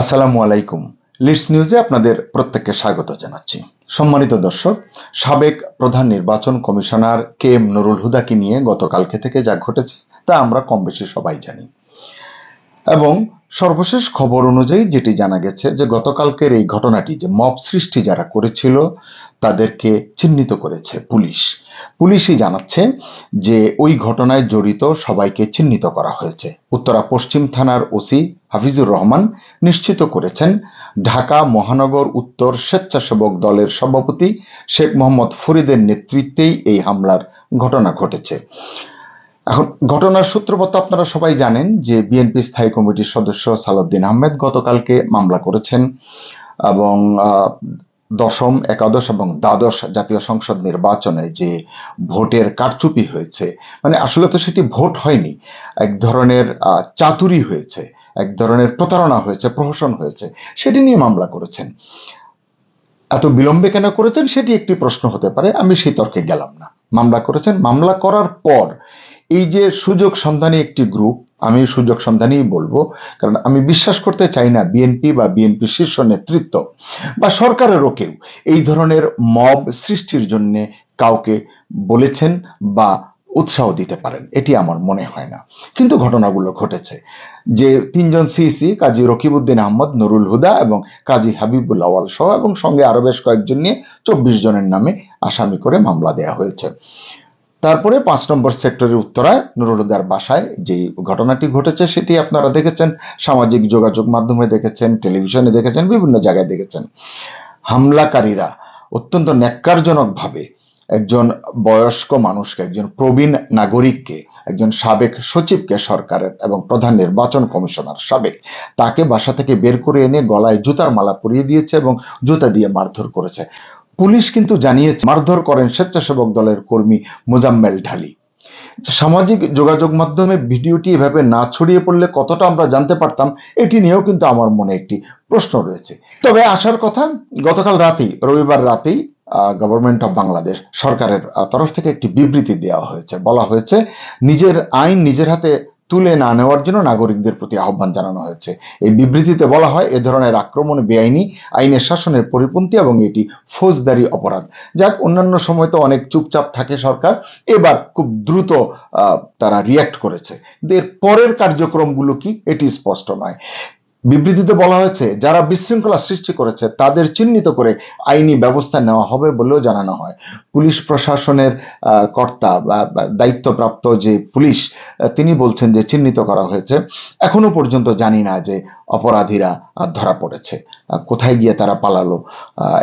আসসালামু আলাইকুম। লিডস নিউজে আপনাদের প্রত্যেককে স্বাগত জানাচ্ছি। সম্মানিত দর্শক, সাবেক প্রধান নির্বাচন কমিশনার কে এম নুরুল হুদাকে নিয়ে গতকালকে থেকে যা ঘটেছে, তা আমরা কম বেশি সবাই জানি। এবং সর্বশেষ খবর অনুযায়ী যেটি জানা গেছে যে গতকালকের এই ঘটনাটি যে মব সৃষ্টি যারা করেছিল তাদেরকে চিহ্নিত করেছে পুলিশ। পুলিশই জানাচ্ছে যে ওই ঘটনায় জড়িত সবাইকে চিহ্নিত করা হয়েছে। উত্তরা পশ্চিম থানার ওসি হাফিজুর রহমান নিশ্চিত করেছেন, ঢাকা মহানগর উত্তর স্বেচ্ছাসেবক দলের সভাপতি শেখ মোহাম্মদ ফরিদের নেতৃত্বেই এই হামলার ঘটনা ঘটেছে। এখন ঘটনার সূত্রপাত আপনারা সবাই জানেন যে বিএনপি স্থায়ী কমিটির সদস্য সালাউদ্দিন আহমেদ গতকালকে মামলা করেছেন এবং দশম, একাদশ এবং দ্বাদশ জাতীয় সংসদ নির্বাচনে যে ভোটের কারচুপি হয়েছে মানে আসলে তো সেটি ভোট হয়নি, এক ধরনের চাতুরি হয়েছে, এক ধরনের প্রতারণা হয়েছে, প্রহসন হয়েছে, সেটি নিয়ে মামলা করেছেন। এত বিলম্বে কেন করেছেন সেটি একটি প্রশ্ন হতে পারে, আমি সেই তর্কে গেলাম না। মামলা করেছেন, মামলা করার পর এই যে সুযোগ সন্ধানী একটি গ্রুপ আমি সুযোগ সন্ধানীই বলব, কারণ আমি বিশ্বাস করতে চাই না বিএনপি বা বিএনপি শীর্ষ নেতৃত্ব বা সরকারেরও কেউ এই ধরনের মব সৃষ্টির জন্য কাউকে বলেছেন বা উৎসাহ দিতে পারেন, এটি আমার মনে হয় না। কিন্তু ঘটনাগুলো ঘটেছে, যে তিনজন সিসি কাজী রকিবউদ্দিন আহমদ, নুরুল হুদা এবং কাজী হাবিবুল আওয়াল সহ এবং সঙ্গে আরও বেশ কয়েকজন নিয়ে চব্বিশ জনের নামে আসামি করে মামলা দেয়া হয়েছে। তারপরে পাঁচ নম্বর সেক্টরের উত্তরায় নুরুল হুদার বাসায় যে ঘটনাটি ঘটেছে সেটি আপনারা দেখেছেন, সামাজিক যোগাযোগ মাধ্যমে দেখেছেন, টেলিভিশনে দেখেছেন, বিভিন্ন জায়গায় দেখেছেন। হামলাকারীরা অত্যন্ত ন্যাক্কারজনকভাবে একজন বয়স্ক মানুষকে, একজন প্রবীণ নাগরিককে, একজন সাবেক সচিবকে সরকারের এবং প্রধান নির্বাচন কমিশনার সাবেক, তাকে বাসা থেকে বের করে এনে গলায় জুতার মালা পরিয়ে দিয়েছে এবং জুতা দিয়ে মারধর করেছে। পুলিশ কিন্তু জানিয়েছে, মারধর করেন স্বেচ্ছাসেবক দলের কর্মী মোজাম্মেল ঢালি। সামাজিক যোগাযোগ মাধ্যমে ভিডিওটি এভাবে না ছড়িয়ে পড়লে কতটা আমরা জানতে পারতাম, এটি নিয়েও কিন্তু আমার মনে একটি প্রশ্ন রয়েছে। তবে আসার কথা, গতকাল রাতেই, রবিবার রাতেই গভর্নমেন্ট অফ বাংলাদেশ সরকারের তরফ থেকে একটি বিবৃতি দেওয়া হয়েছে। বলা হয়েছে, নিজের আইন নিজের হাতে তুলে না নেওয়ার জন্য নাগরিকদের প্রতি আহ্বান জানানো হয়েছে। এই বিবৃতিতে বলা হয়, এ ধরনের আক্রমণ বেআইনি, আইনের শাসনের পরিপন্থী এবং এটি ফৌজদারি অপরাধ। যাক, অন্যান্য সময় তো অনেক চুপচাপ থাকে সরকার, এবার খুব দ্রুত তারা রিয়াক্ট করেছে। এর পরের কার্যক্রমগুলো কি? এটি স্পষ্ট নয়। বিবৃতিতে বলা হয়েছে, যারা বিশৃঙ্খলা সৃষ্টি করেছে, তাদের চিহ্নিত করে আইনি ব্যবস্থা নেওয়া হবে বলেও জানানো হয়। পুলিশ প্রশাসনের কর্তা বা দায়িত্বপ্রাপ্ত যে পুলিশ তিনি বলছেন যে চিহ্নিত করা হয়েছে। এখনও পর্যন্ত জানি না যে অপরাধীরা ধরা পড়েছে। কোথায় গিয়ে তারা পালালো?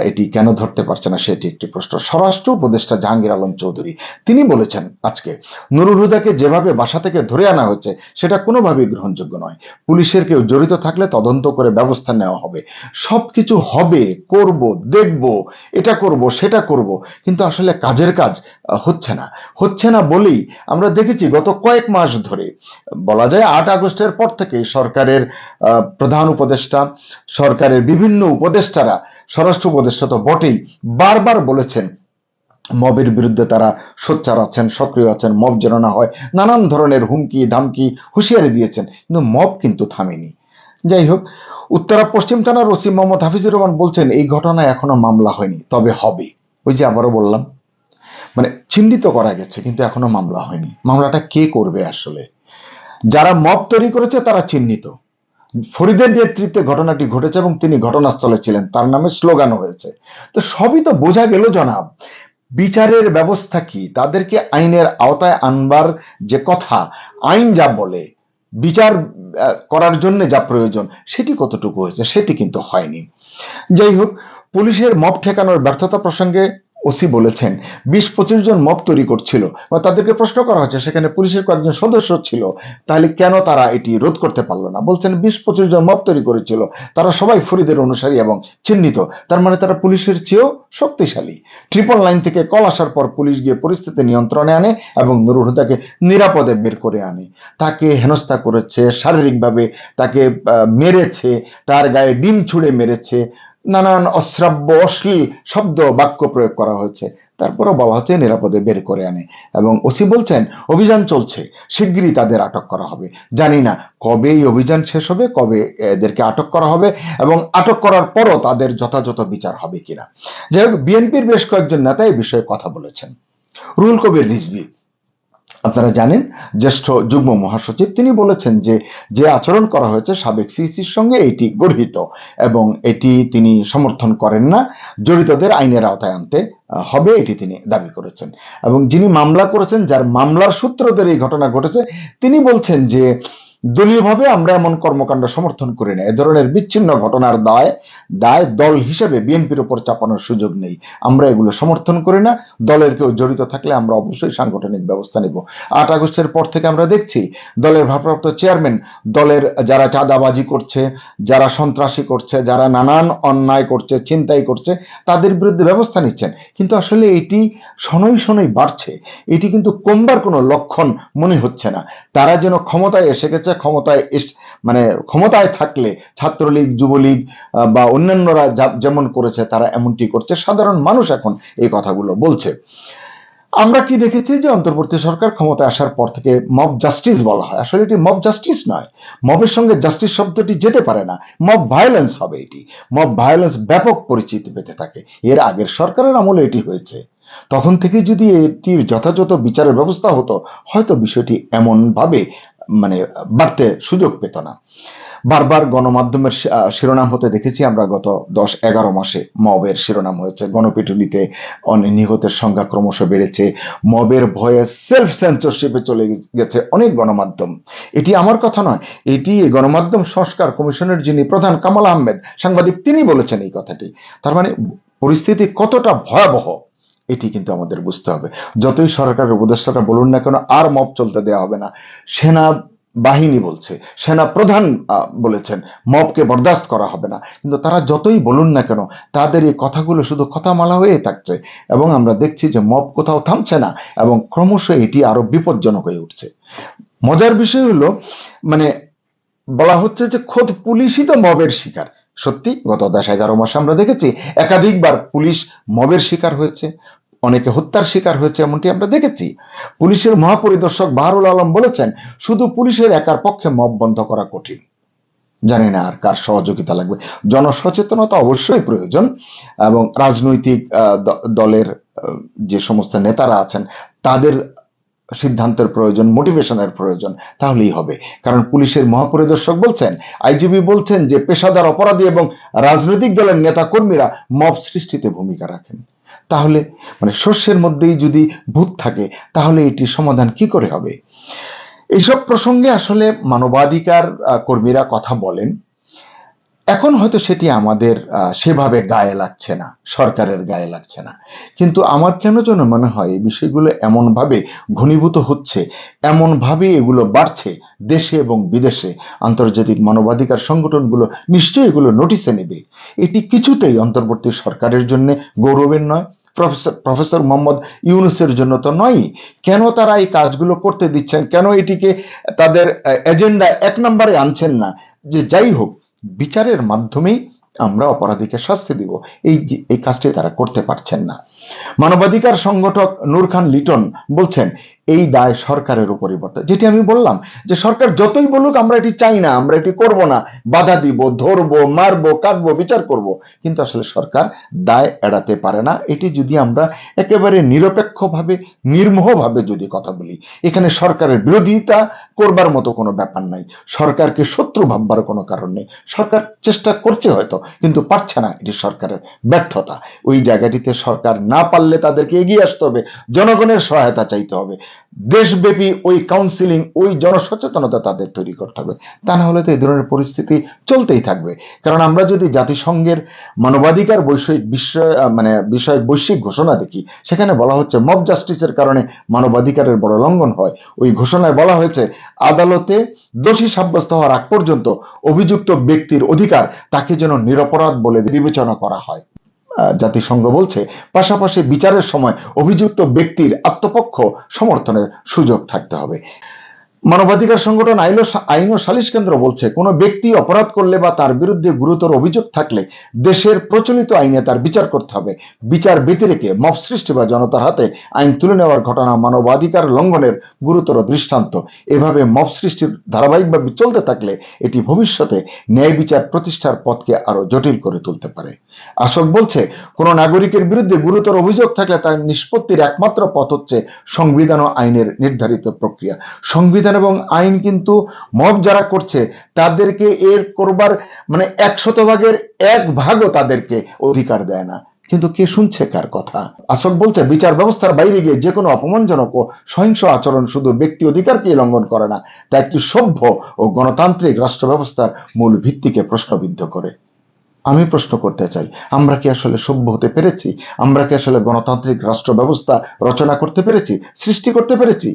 এটি কেন ধরতে পারছে না সেটি একটি প্রশ্ন। স্বরাষ্ট্র উপদেষ্টা জাহাঙ্গীর আলম চৌধুরী, তিনি বলেছেন আজকে, নুরুল হুদাকে যেভাবে বাসা থেকে ধরে আনা হয়েছে, সেটা কোনোভাবেই গ্রহণযোগ্য নয়। পুলিশের কেউ জড়িত থাকলে তদন্ত করে ব্যবস্থা নেওয়া হবে। সবকিছু হবে, করব, দেখব, এটা করব, সেটা করব, কিন্তু আসলে কাজের কাজ হচ্ছে না। হচ্ছে না বলেই আমরা দেখেছি গত কয়েক মাস ধরে, বলা যায় আট আগস্টের পর থেকে সরকারের প্রধান উপদেষ্টা, সরকারের বিভিন্ন উপদেষ্টারা, স্বরাষ্ট্র উপদেষ্টা তো বটেই, বারবার বলেছেন, মবের বিরুদ্ধে তারা সোচ্চার আছেন, সক্রিয় আছেন, মব যেন না হয়, নানান ধরনের হুমকি, ধামকি, হুঁশিয়ারি দিয়েছেন, কিন্তু মব কিন্তু থামেনি। যাই হোক, উত্তরা পশ্চিম থানার ওসি মোহাম্মদ হাফিজুর রহমান বলছেন, এই ঘটনায় এখনও মামলা হয়নি, তবে হবে। ওই যে আবারও বললাম মানে চিহ্নিত করা গেছে, কিন্তু এখনও মামলা হয়নি। মামলাটা কে করবে আসলে? যারা মব তৈরি করেছে, তারা চিহ্নিত। ফরিদের নেতৃত্বে ঘটনাটি ঘটেছে এবং তিনি ঘটনাস্থলে ছিলেন। তার নামে স্লোগানও হয়েছে তো সবই তো বোঝা গেল জনাব, বিচারের ব্যবস্থা কি? তাদেরকে আইনের আওতায় আনবার যে কথা, আইন যা বলে, বিচার করার জন্য যা প্রয়োজন, সেটি কতটুকু হয়েছে, সেটি কিন্তু হয়নি। যাই হোক, পুলিশের মপ ঠেকানোর ব্যর্থতা প্রসঙ্গে ওসি বলেছেন, বিশ পঁচিশ জন মব তৈরি করছিল বা তাদেরকে প্রশ্ন করা হচ্ছে সেখানে পুলিশের কয়েকজন সদস্য ছিল, তাহলে কেন তারা এটি রোধ করতে পারল না? বলছেন, বিশ পঁচিশ জন মব তৈরি করেছিল, তারা সবাই ফরিদের অনুসারী এবং চিহ্নিত, তার মানে তারা পুলিশের চেয়েও শক্তিশালী। ট্রিপল লাইন থেকে কল আসার পর পুলিশ গিয়ে পরিস্থিতি নিয়ন্ত্রণে আনে এবং নুরুল হুদাকে নিরাপদে বের করে আনে। তাকে হেনস্থা করেছে, শারীরিকভাবে তাকে মেরেছে, তার গায়ে ডিম ছুঁড়ে মেরেছে নানান অশ্রাব্য, অশ্লীল শব্দ বাক্য প্রয়োগ করা হয়েছে। তারপরও বলা হচ্ছে নিরাপদে বের করে আনে এবং ওসি বলছেন, অভিযান চলছে, শিগগিরই তাদের আটক করা হবে। জানি না কবে এই অভিযান শেষ হবে, কবে এদেরকে আটক করা হবে এবং আটক করার পরও তাদের যথাযথ বিচার হবে কিনা। যাই হোক, বিএনপির বেশ কয়েকজন নেতা এই বিষয়ে কথা বলেছেন। রুহুল কবির রিজভি। আপনারা জানেন, জ্যেষ্ঠ যুগ্ম মহাসচিব তিনি বলেছেন যে যে আচরণ করা হয়েছে সাবেক সিসির সঙ্গে এটি গর্হিত এবং এটি তিনি সমর্থন করেন না, জড়িতদের আইনের আওতায় আনতে হবে এটি তিনি দাবি করেছেন। এবং যিনি মামলা করেছেন, যার মামলার সূত্রদের এই ঘটনা ঘটেছে, তিনি বলছেন যে, দলীয়ভাবে আমরা এমন কর্মকাণ্ড সমর্থন করি না। এ ধরনের বিচ্ছিন্ন ঘটনার দায় দায় দল হিসেবে বিএনপির উপর চাপানোর সুযোগ নেই। আমরা এগুলো সমর্থন করি না। দলের কেউ জড়িত থাকলে আমরা অবশ্যই সাংগঠনিক ব্যবস্থা নেব। আট আগস্টের পর থেকে আমরা দেখছি, দলের ভারপ্রাপ্ত চেয়ারম্যান, দলের যারা চাঁদাবাজি করছে, যারা সন্ত্রাসী করছে, যারা নানান অন্যায় করছে চিন্তাই করছে, তাদের বিরুদ্ধে ব্যবস্থা নিচ্ছেন। কিন্তু আসলে এটি শনৈ শনৈ বাড়ছে। এটি কিন্তু কমবার কোনো লক্ষণ মনে হচ্ছে না। তারা যেন ক্ষমতায় এসে গেছে, ক্ষমতায় এস- মানে ক্ষমতায় থাকলে ছাত্রলীগ, যুবলীগ বা অন্যান্যরা যেমন করেছে তারা এমনটি করছে। সাধারণ মানুষ এখন এই কথাগুলো বলছে। আমরা কি দেখেছি যে অন্তর্বর্তী সরকার ক্ষমতায় আসার পর থেকে মব জাস্টিস বলা হয়। আসলে এটি মব জাস্টিস নয়। মবের সঙ্গে জাস্টিস শব্দটি যেতে পারে না। মব ভায়োলেন্স হবে এটি। মব ভায়োলেন্স ব্যাপক পরিচিতি পেতে থাকে। এর আগের সরকারের আমলে এটি হয়েছে। তখন থেকে যদি এটির যথাযথ বিচারের ব্যবস্থা হতো, হয়তো বিষয়টি এমন ভাবে মানে বাড়তে সুযোগ পেত না। বারবার গণমাধ্যমের শিরোনাম হতে দেখেছি আমরা গত দশ এগারো মাসে। মবের শিরোনাম হয়েছে, গণপিটুনিতে অনেক নিহতের সংখ্যা ক্রমশ বেড়েছে, মবের ভয়ে সেলফ সেন্সরশিপে চলে গেছে অনেক গণমাধ্যম। এটি আমার কথা নয়, এটি গণমাধ্যম সংস্কার কমিশনের যিনি প্রধান কামাল আহমেদ, সাংবাদিক, তিনি বলেছেন এই কথাটি। তার মানে পরিস্থিতি কতটা ভয়াবহ এটি কিন্তু আমাদের বুঝতে হবে। যতই সরকারের উপদেষ্টারা বলুন না কেন, আর মব চলতে দেওয়া হবে না। সেনা বাহিনী বলছে, সেনা প্রধান বলেছেন, মবকে বরদাস্ত করা হবে না। কিন্তু তারা যতই বলুন না কেন, তাদের এই কথাগুলো শুধু কথামালা হয়ে থাকছে। এবং আমরা দেখছি যে মব কোথাও থামছে না এবং ক্রমশ এটি আরও বিপজ্জনক হয়ে উঠছে। মজার বিষয় হলো মানে বলা হচ্ছে যে খোদ পুলিশই তো মবের শিকার। সত্যি, গত দশ এগারো মাসে আমরা দেখেছি একাধিকবার পুলিশ মবের শিকার হয়েছে, অনেকে হত্যার শিকার হয়েছে, এমনটি আমরা দেখেছি। পুলিশের মহাপরিদর্শক বাহারুল আলম বলেছেন, শুধু পুলিশের একার পক্ষে মব বন্ধ করা কঠিন। জানি না আর কার সহযোগিতা লাগবে। জনসচেতনতা অবশ্যই প্রয়োজন এবং রাজনৈতিক দলের যে সমস্ত নেতারা আছেন, তাদের সিদ্ধান্তের প্রয়োজন মোটিভেশনের প্রয়োজন, তাহলেই হবে। কারণ পুলিশের মহাপরিদর্শক বলছেন, আইজিবি বলছেন যে পেশাদার অপরাধী এবং রাজনৈতিক দলের নেতা কর্মীরা মব সৃষ্টিতে ভূমিকা রাখেন। তাহলে মানে শস্যের মধ্যেই যদি ভূত থাকে, তাহলে এটি সমাধান কি করে হবে? এইসব প্রসঙ্গে আসলে মানবাধিকার কর্মীরা কথা বলেন। এখন হয়তো সেটি আমাদের সেভাবে গায়ে লাগছে না, সরকারের গায়ে লাগছে না। কিন্তু আমার কেন যেন মনে হয় এই বিষয়গুলো এমনভাবে ঘনীভূত হচ্ছে, এমনভাবে এগুলো বাড়ছে, দেশে এবং বিদেশে আন্তর্জাতিক মানবাধিকার সংগঠনগুলো নিশ্চয়ই এগুলো নোটিসে নেবে। এটি কিছুতেই অন্তর্বর্তী সরকারের জন্য গৌরবের নয় প্রফেসর প্রফেসর মোহাম্মদ ইউনুসের জন্য তো নয়ই। কেন তারা এই কাজগুলো করতে দিচ্ছেন? কেন এটিকে তাদের এজেন্ডা এক নম্বরে আনছেন না? যে যাই হোক বিচারের মাধ্যমেই আমরা অপরাধীকে শাস্তি দিব। এই এই কাজটি তারা করতে পারছেন না। মানবাধিকার সংগঠক নূর খান লিটন বলছেন, এই দায় সরকারের উপরই বর্তায় যেটি আমি বললাম যে সরকার যতই বলুক আমরা এটি চাই না, আমরা এটি করব না, বাধা দিব, ধরবো, মারবো কাটবো বিচার করব, কিন্তু আসলে সরকার দায় এড়াতে পারে না। এটি যদি আমরা একেবারে নিরপেক্ষভাবে, নির্মোহভাবে যদি কথা বলি, এখানে সরকারের বিরোধিতা করবার মতো কোনো ব্যাপার নাই। সরকারকে শত্রু ভাববার কোনো কারণ নেই। সরকার চেষ্টা করছে হয়তো, কিন্তু পারছে না। এটি সরকারের ব্যর্থতা। ওই জায়গাটিতে সরকার না পারলে তাদেরকে এগিয়ে আসতে হবে, জনগণের সহায়তা চাইতে হবে। দেশব্যাপী ওই কাউন্সিলিং ওই জনসচেতনতা তাদের তৈরি করতে হবে। তা না হলে তো এই ধরনের পরিস্থিতি চলতেই থাকবে। কারণ আমরা যদি জাতিসংঘের মানবাধিকার বৈষয়িক বিষয় মানে বিষয় বৈশ্বিক ঘোষণা দেখি, সেখানে বলা হচ্ছে মব জাস্টিসের কারণে মানবাধিকারের বড় লঙ্ঘন হয়। ওই ঘোষণায় বলা হয়েছে, আদালতে দোষী সাব্যস্ত হওয়ার আগ পর্যন্ত অভিযুক্ত ব্যক্তির অধিকার তাকে যেন নিরপরাধ বলে বিবেচনা করা হয়। জাতিসংঘ বলছে পাশাপাশি বিচারের সময় অভিযুক্ত ব্যক্তির আত্মপক্ষ সমর্থনের সুযোগ থাকতে হবে। মানবাধিকার সংগঠন আইন আইন ও সালিশ কেন্দ্র বলছে, কোনো ব্যক্তি অপরাধ করলে বা তার বিরুদ্ধে গুরুতর অভিযোগ থাকলে দেশের প্রচলিত আইনে তার বিচার করতে হবে। বিচার ব্যতিরেকে মব সৃষ্টি বা জনতার হাতে আইন তুলে নেওয়ার ঘটনা মানবাধিকার লঙ্ঘনের গুরুতর দৃষ্টান্ত। এভাবে মব সৃষ্টির ধারাবাহিকভাবে চলতে থাকলে এটি ভবিষ্যতে ন্যায় বিচার প্রতিষ্ঠার পথকে আরও জটিল করে তুলতে পারে। আশোক বলছে, কোন নাগরিকের বিরুদ্ধে গুরুতর অভিযোগ থাকলে তার নিষ্পত্তির একমাত্র পথ হচ্ছে সংবিধান ও আইনের নির্ধারিত প্রক্রিয়া। সংবিধান এবং আইন কিন্তু মব যারা করছে, তাদেরকে এর করবার মানে এক শতভাগের এক ভাগও তাদেরকে অধিকার দেয় না। কিন্তু কে শুনছে কার কথা? আশোক বলছে, বিচার ব্যবস্থার বাইরে গিয়ে যে কোনো অপমানজনক ও সহিংস আচরণ শুধু ব্যক্তি অধিকারকে লঙ্ঘন করে না, তা একটি সভ্য ও গণতান্ত্রিক রাষ্ট্র ব্যবস্থার মূল ভিত্তিকে প্রশ্নবিদ্ধ করে। আমি প্রশ্ন করতে চাই, আমরা কি আসলে সভ্য হতে পেরেছি? আমরা কি আসলে গণতান্ত্রিক রাষ্ট্র ব্যবস্থা রচনা করতে পেরেছি? সৃষ্টি করতে পেরেছি?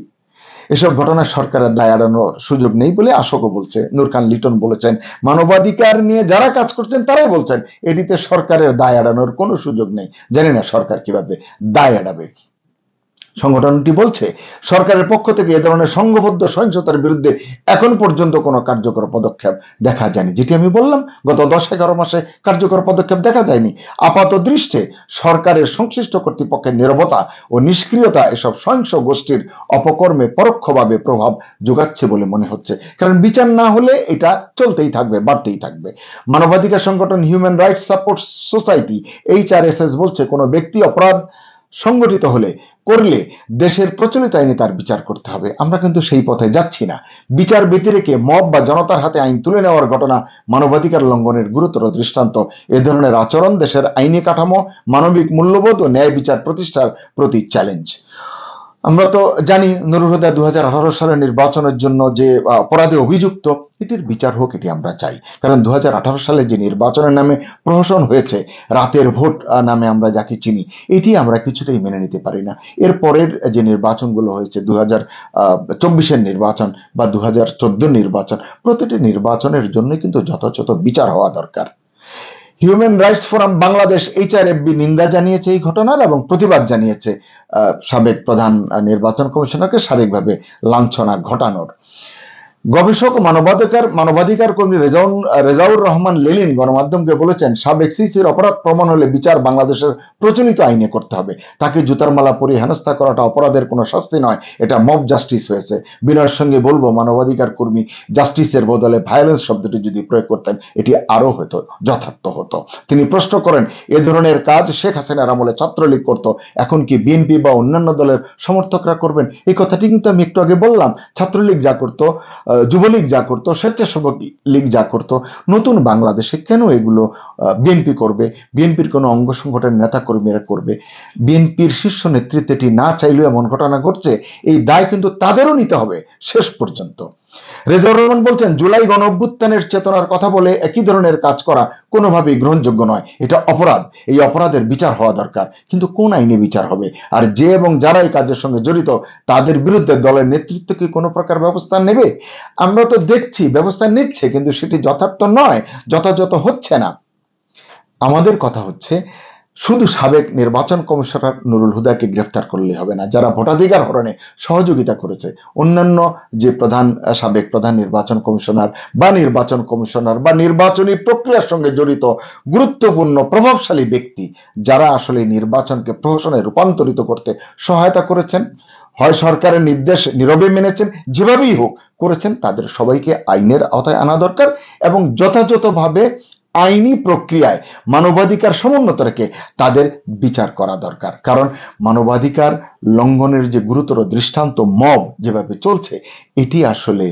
এসব ঘটনা সরকারের দায় এড়ানোর সুযোগ নেই বলে আশোকও বলছে। নূর খান লিটন বলেছেন, মানবাধিকার নিয়ে যারা কাজ করছেন তারাই বলছেন, এটিতে সরকারের দায় এড়ানোর কোনো সুযোগ নেই। জানি না সরকার কীভাবে দায় এড়াবে। সংগঠনটি বলছে, সরকারের পক্ষ থেকে এ ধরনের সংঘবদ্ধ সহিংসতার বিরুদ্ধে এখন পর্যন্ত কোনো কার্যকর পদক্ষেপ দেখা যায়নি। যেটি আমি বললাম, গত দশ এগারো মাসে কার্যকর পদক্ষেপ দেখা যায়নি। আপাত দৃষ্টে সরকারের সংশ্লিষ্ট কর্তৃপক্ষের নিরবতা ও নিষ্ক্রিয়তা এসব সহিংস গোষ্ঠীর অপকর্মে পরোক্ষভাবে প্রভাব যোগাচ্ছে বলে মনে হচ্ছে। কারণ বিচার না হলে এটা চলতেই থাকবে, বাড়তেই থাকবে। মানবাধিকার সংগঠন human rights support society HRSS বলছে, কোনো ব্যক্তি অপরাধ সংগঠিত হলে, করলে দেশের প্রচলিত আইনে তার বিচার করতে হবে। আমরা কিন্তু সেই পথে যাচ্ছি না। বিচার ব্যতিরেকে মব বা জনতার হাতে আইন তুলে নেওয়ার ঘটনা মানবাধিকার লঙ্ঘনের গুরুতর দৃষ্টান্ত। এ ধরনের আচরণ দেশের আইনি কাঠামো, মানবিক মূল্যবোধ ও ন্যায় বিচার প্রতিষ্ঠার প্রতি চ্যালেঞ্জ আমরা তো জানি নুরুল হুদা দু সালের নির্বাচনের জন্য যে অপরাধে অভিযুক্ত, এটির বিচার হোক, এটি আমরা চাই। কারণ দু হাজার আঠারো সালে যে নির্বাচনের নামে প্রহসন হয়েছে, রাতের ভোট নামে আমরা যাকে চিনি, এটি আমরা কিছুতেই মেনে নিতে পারি না। এর পরের যে নির্বাচনগুলো হয়েছে দু হাজার চব্বিশের নির্বাচন বা দু হাজার নির্বাচন, প্রতিটি নির্বাচনের জন্য কিন্তু যথাযথ বিচার হওয়া দরকার। Human rights forum Bangladesh HRFB নিন্দা জানিয়েছে এই ঘটনার এবং প্রতিবাদ জানিয়েছে সাবেক প্রধান নির্বাচন কমিশনারকে শারীরিকভাবে লাঞ্ছনা ঘটানোর। গবেষক মানবাধিকার মানবাধিকার কর্মী রেজাউন, রেজাউর রহমান লেলিন গণমাধ্যমকে বলেছেন, সাবেক সিসির অপরাধ প্রমাণ হলে বিচার বাংলাদেশের প্রচলিত আইনে করতে হবে। তাকে জুতার মালা পরিয়ে হেনস্থা করাটা অপরাধের কোনো শাস্তি নয়, এটা মব জাস্টিস হয়েছে। বিনয়ের সঙ্গে বলব, মানবাধিকার কর্মী জাস্টিসের বদলে ভায়োলেন্স শব্দটি যদি প্রয়োগ করতেন, এটি আরও হতো, যথার্থ হতো। তিনি প্রশ্ন করেন, এ ধরনের কাজ শেখ হাসিনার আমলে ছাত্রলীগ করত, এখন কি বিএনপি বা অন্যান্য দলের সমর্থকরা করবেন? এই কথাটি কিন্তু আমি একটু আগে বললাম, ছাত্রলীগ যা করতো যুবলীগ যা করতো, স্বেচ্ছাসেবক লীগ যা করতো, নতুন বাংলাদেশে কেন এগুলো বিএনপি করবে? বিএনপির কোনো অঙ্গ সংগঠনের নেতা কর্মীরা করবে? বিএনপির শীর্ষ নেতৃত্বটি না চাইলেও এমন ঘটনা ঘটছে। এই দায় কিন্তু তাদেরও নিতে হবে শেষ পর্যন্ত। রেজাউর রহমান বলছেন, জুলাই গণ অভ্যুত্থানের চেতনার কথা বলে একই ধরনের কাজ করা কোনোভাবেই গ্রহণযোগ্য নয়। এটা অপরাধ। এই অপরাধের বিচার হওয়া দরকার। কিন্তু কোন আইনে বিচার হবে? আর যে এবং যারা এই কাজের সঙ্গে জড়িত, তাদের বিরুদ্ধে দলের নেতৃত্ব কি কোনো প্রকার ব্যবস্থা নেবে? আমরা তো দেখছি, ব্যবস্থা নিচ্ছে, কিন্তু সেটি যথার্থ নয়, যথাযথ হচ্ছে না। আমাদের কথা হচ্ছে শুধু সাবেক নির্বাচন কমিশনার নুরুল হুদাকে গ্রেফতার করলে হবে না, যারা ভোটাধিকার হরণে সহযোগিতা করেছে। অন্যান্য যে প্রধান সাবেক প্রধান নির্বাচন কমিশনার বা নির্বাচন কমিশনার বা নির্বাচনী প্রক্রিয়ার সঙ্গে জড়িত গুরুত্বপূর্ণ, প্রভাবশালী ব্যক্তি, যারা আসলে নির্বাচনকে প্রহসনে রূপান্তরিত করতে সহায়তা করেছেন, হয় সরকারের নির্দেশ নীরবে মেনেছেন, যেভাবেই হোক করেছেন, তাদের সবাইকে আইনের আওতায় আনা দরকার এবং যথাযথভাবে আইনি প্রক্রিয়ায় মানবাধিকার সমুন্নত রেখে তাদের বিচার করা দরকার। কারণ মানবাধিকার লঙ্ঘনের যে গুরুতর দৃষ্টান্ত মব যেভাবে চলছে, এটি আসলে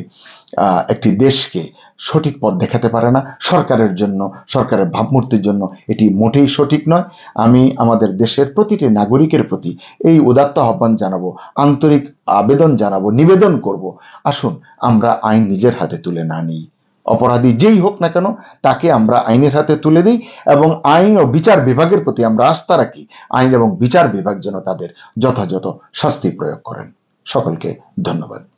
একটি দেশকে সঠিক পথ দেখাতে পারে না। সরকারের জন্য, সরকারের ভাবমূর্তির জন্য এটি মোটেই সঠিক নয়। আমি আমাদের দেশের প্রতিটি নাগরিকের প্রতি এই উদাত্ত আহ্বান জানাব, আন্তরিক আবেদন জানাব, নিবেদন করব। আসুন, আমরা আইন নিজের হাতে তুলে না নিই। অপরাধী যেই হোক না কেন, তাকে আমরা আইনের হাতে তুলে দিই এবং আইন ও বিচার বিভাগের প্রতি আমরা আস্থা রাখি। আইন এবং বিচার বিভাগ যেন তাদের যথাযথ শাস্তি প্রয়োগ করেন। সকলকে ধন্যবাদ।